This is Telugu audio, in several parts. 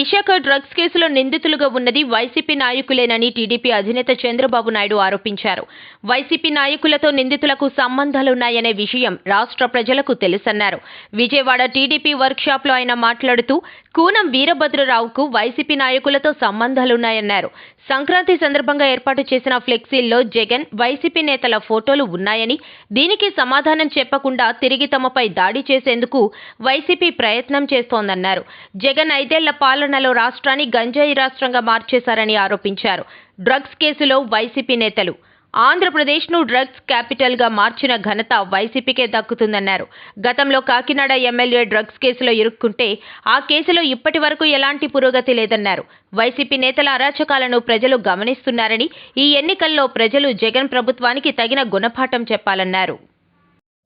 విశాఖ డ్రగ్స్ కేసులో నిందితులుగా ఉన్నది వైసీపీ నాయకులేనని టీడీపీ అధినేత చంద్రబాబు నాయుడు ఆరోపించారు. వైసీపీ నాయకులతో నిందితులకు సంబంధాలున్నాయనే విషయం రాష్ట్ర ప్రజలకు తెలుసన్నారు. విజయవాడ టీడీపీ వర్క్షాప్లో ఆయన మాట్లాడుతూ కూనం వీరభద్రరావుకు వైసీపీ నాయకులతో సంబంధాలున్నాయన్నారు. సంక్రాంతి సందర్భంగా ఏర్పాటు చేసిన ఫ్లెక్సీల్లో జగన్ వైసీపీ నేతల ఫోటోలు ఉన్నాయని దీనికి సమాధానం చెప్పకుండా తిరిగి తమపై దాడి చేసేందుకు వైసీపీ ప్రయత్నం చేస్తోందన్నారు. జగన్ ఐదేళ్ళ పాలన పాలనలో రాష్ట్రాన్ని గంజాయి రాష్ట్రంగా మార్చేశారని ఆరోపించారు. డ్రగ్స్ కేసులో వైసీపీ నేతలు. ఆంధ్రప్రదేశ్ను డ్రగ్స్ క్యాపిటల్గా మార్చిన ఘనత వైసీపీకే దక్కుతుందన్నారు. గతంలో కాకినాడ ఎమ్మెల్యే డ్రగ్స్ కేసులో ఇరుక్కుంటే ఆ కేసులో ఇప్పటి వరకు ఎలాంటి పురోగతి లేదన్నారు. వైసీపీ నేతల అరాచకాలను ప్రజలు గమనిస్తున్నారని ఈ ఎన్నికల్లో ప్రజలు జగన్ ప్రభుత్వానికి తగిన గుణపాఠం చెప్పాలన్నారు.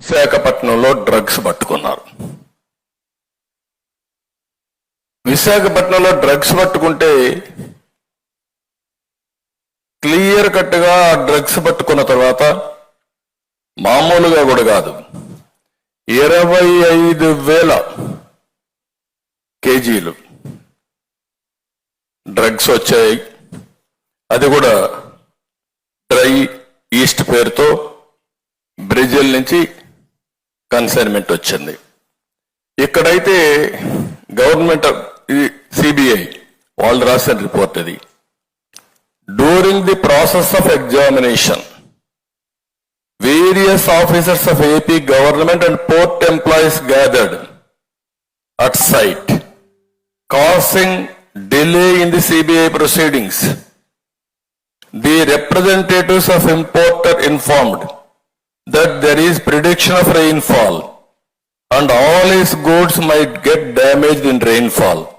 విశాఖపట్నంలో డ్రగ్స్ పట్టుకున్నారు. విశాఖపట్నంలో డ్రగ్స్ పట్టుకుంటే క్లియర్ కట్గా డ్రగ్స్ పట్టుకున్న తర్వాత మామూలుగా కూడా కాదు. ఇరవై ఐదు వేల కేజీలు డ్రగ్స్ వచ్చాయి. అది కూడా డ్రై ఈస్ట్ పేరుతో బ్రెజిల్ నుంచి కన్సైన్మెంట్ వచ్చింది. ఇక్కడైతే గవర్నమెంట్ ఇది సిబిఐ వాళ్ళు రాసిన రిపోర్ట్ ఇది during the process of examination various officers of AP government and port employees gathered at site causing delay in the CBI proceedings the representatives of importer informed that there is prediction of rainfall and all his goods might get damaged in rainfall.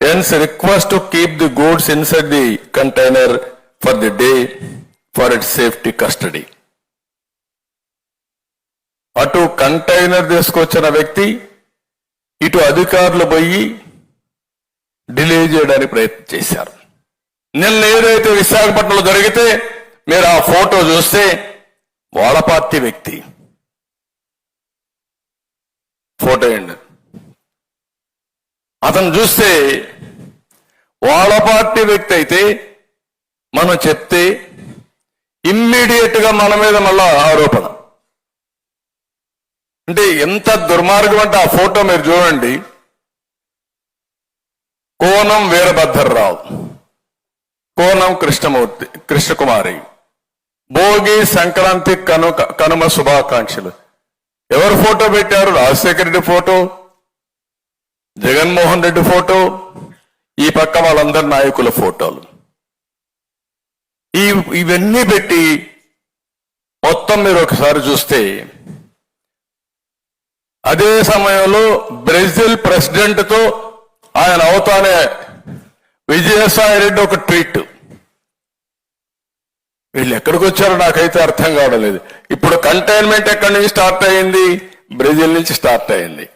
Hence request to keep the goods inside the container for the day for its safety custody. అటు కంటైనర్ తీసుకొచ్చిన వ్యక్తి ఇటు అధికారులు పోయి డిలే చేయడానికి ప్రయత్నం చేశారు. నిన్న ఏదైతే విశాఖపట్నంలో జరిగితే మీరు ఆ ఫోటో చూస్తే వాళ్ళ పార్టీ వ్యక్తి. ఫోటో ఏంటి అతను చూస్తే వాళ్ళ పార్టీ వ్యక్తి అయితే మనం చెప్తే ఇమ్మీడియట్గా మన మీద మళ్ళా ఆరోపణ. అంటే ఎంత దుర్మార్గం అంటే ఆ ఫోటో మీరు చూడండి. కోనం వీరభద్రరావు కోనం కృష్ణమూర్తి కృష్ణకుమారి భోగి సంక్రాంతి కనుక కనుమ శుభాకాంక్షలు. ఎవరు ఫోటో పెట్టారు? రాజశేఖర రెడ్డి ఫోటో జగన్మోహన్ రెడ్డి ఫోటో ఈ పక్క వాళ్ళందరి నాయకుల ఫోటోలు. ఈ ఇవన్నీ పెట్టి మొత్తం మీరు ఒకసారి చూస్తే అదే సమయంలో బ్రెజిల్ ప్రెసిడెంట్తో ఆయన అవుతానే విజయసాయి రెడ్డి ఒక ట్వీట్. వీళ్ళు ఎక్కడికి వచ్చారో నాకైతే అర్థం కావడం లేదు. ఇప్పుడు కంటైన్మెంట్ ఎక్కడి నుంచి స్టార్ట్ అయింది? బ్రెజిల్ నుంచి స్టార్ట్ అయింది.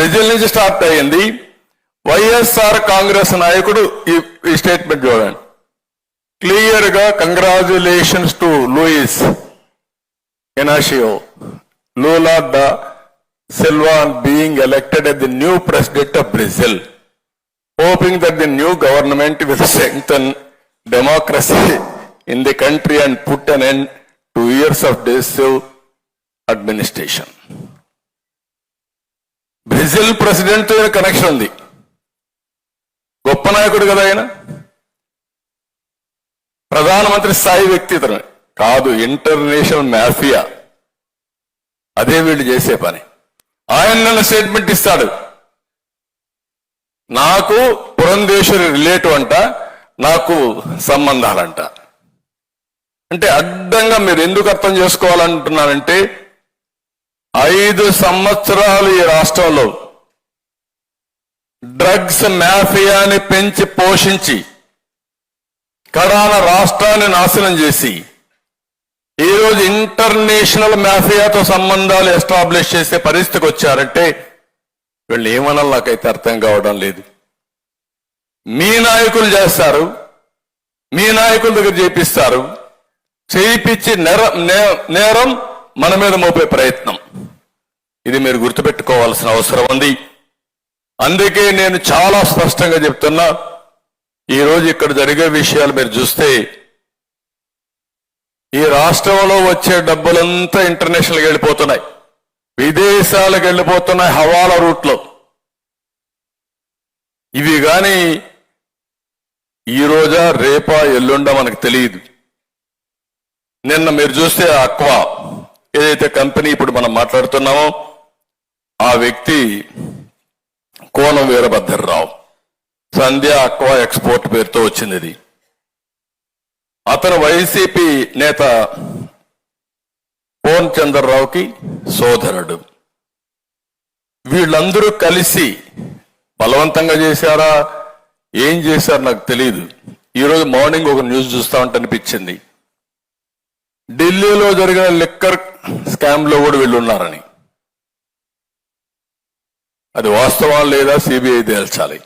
బ్రెజిల్ నుంచి స్టార్ట్ అయ్యింది. వైఎస్ఆర్ కాంగ్రెస్ నాయకుడు ఈ స్టేట్మెంట్ చూడండి. క్లియర్గా congratulations to Luiz Inacio Lula da Silva being elected at the new president of Brazil hoping that the new government with strengthen democracy in the country and put an end to years of divisive administration. Brazil president connection ఉంది. గొప్ప నాయకుడు కదా ఆయన. ప్రధానమంత్రి స్థాయి వ్యక్తి ఇతను. కాదు ఇంటర్నేషనల్ మాఫియా అదే వీళ్ళు చేసే పని. ఆయన నన్ను స్టేట్మెంట్ ఇస్తాడు. నాకు పురంధేశ్వరి రిలేటివ్ అంట నాకు సంబంధాలంట. అంటే అడ్డంగా మీరు ఎందుకు అర్థం చేసుకోవాలంటున్నారంటే ఐదు సంవత్సరాలు ఈ రాష్ట్రంలో డ్రగ్స్ మాఫియాని పెంచి పోషించి కడాన రాష్ట్రాన్ని నాశనం చేసి ఈరోజు ఇంటర్నేషనల్ మాఫియాతో సంబంధాలు ఎస్టాబ్లిష్ చేసే పరిస్థితికి వచ్చారంటే వీళ్ళు ఏమనాలి నాకైతే అర్థం కావడం లేదు. మీ నాయకులు చేస్తారు మీ నాయకుల దగ్గర చేపిస్తారు చేయించి నేర నేరం మన మీద మోపే ప్రయత్నం. ఇది మీరు గుర్తుపెట్టుకోవాల్సిన అవసరం ఉంది. అందుకే నేను చాలా స్పష్టంగా చెప్తున్నా ఈరోజు ఇక్కడ జరిగే విషయాలు మీరు చూస్తే ఈ రాష్ట్రంలో వచ్చే డబ్బులంతా ఇంటర్నేషనల్కి వెళ్ళిపోతున్నాయి. విదేశాలకు వెళ్ళిపోతున్నాయి హవాలా రూట్లో. ఇవి కానీ ఈ రోజా రేపా ఎల్లుండా మనకు తెలియదు. నిన్న మీరు చూస్తే అక్వా ఏదైతే కంపెనీ ఇప్పుడు మనం మాట్లాడుతున్నామో ఆ వ్యక్తి కోనం వీరభద్రరావు. సంధ్య అక్వా ఎక్స్పోర్ట్ పేరుతో వచ్చింది ఇది. అతను వైసీపీ నేత పోన్ చంద్రరావుకి సోదరుడు. వీళ్ళందరూ కలిసి బలవంతంగా చేశారా? ఏం చేశారు నాకు తెలియదు ఈరోజు మార్నింగ్ ఒక న్యూస్ చూస్తా ఉంటే అనిపించింది. ఢిల్లీలో జరిగిన లిక్కర్ స్కామ్లో కూడా వీళ్ళు ఉన్నారని. అది వాస్తవాలు లేదా సిబిఐ తేల్చాలి.